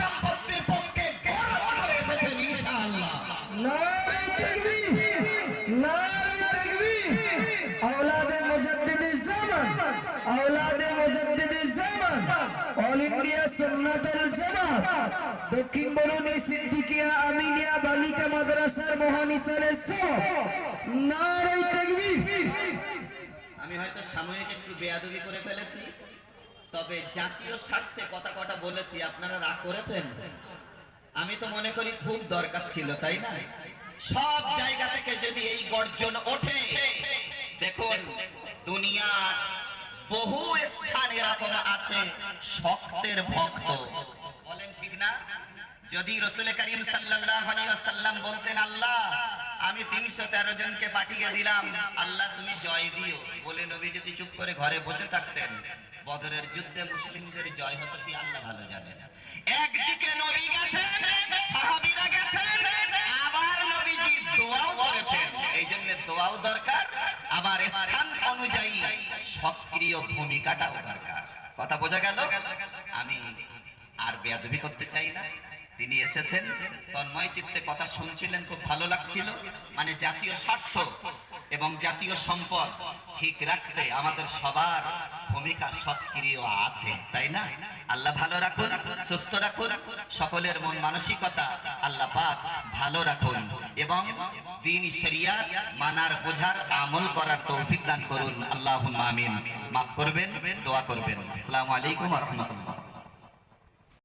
সম্পত্তির পক্ষে গরম করে দক্ষিণ বরুণী সিদ্দিকিয়া আমিনিয়া বালিকা মাদ্রাসার মহানিসারের সব। নারে তাকবি আমি হয়তো সাময়িক একটু বেয়াদবি করে ফেলেছি। তবে জাতীয় স্বার্থে কথা কটা বলেছি, আপনারা রাগ করেছেন? আমি তো মনে করি খুব দরকার ছিল, তাই না? সব জায়গা থেকে যদি এই গর্জন ওঠে, দেখুন, দুনিয়ার বহু স্থান এরকম আছে শক্তের ভক্ত। বলেন ঠিক না? যদি রসুল করিম সাল্লাম বলতেন, আল্লাহ, আমি তিনশো তেরো জনকে পাঠিয়ে দিলাম, আল্লাহ তুমি জয় দিও। বলে নবী যদি চুপ করে ঘরে বসে থাকতেন বদরের যুদ্ধে মুসলিমদের জয় হতো কি আল্লাহ ভালো জানেন? একদিকে নবী গেছেন, সাহাবীরা গেছেন, আবার নবীজি দোয়াও করেছেন। এই জন্য দোয়াও দরকার, আবার স্থান অনুযায়ী সক্রিয় ভূমিকাটাও দরকার। কথা বোঝা গেল? আমি আর বেয়াদবি করতে চাই না। তিনি এসেছেন, তন্ময় চিত্তে কথা শুনছিলেন, খুব ভালো লাগছিল। মানে জাতীয় স্বার্থ এবং জাতীয় সম্পদ ঠিক রাখতে আমাদের সবার ভূমিকা সক্রিয় আছে, তাই না? আল্লাহ ভালো রাখুন, সুস্থ রাখুন, সকলের মন মানসিকতা আল্লাহ পাক ভালো রাখুন এবং দিন শরিয়াত মানার বোঝার আমল করার তৌফিক দান করুন। আল্লাহ আমিন। মাফ করবেন, দোয়া করবেন। আসসালামু আলাইকুম রহমতুল্লাহ।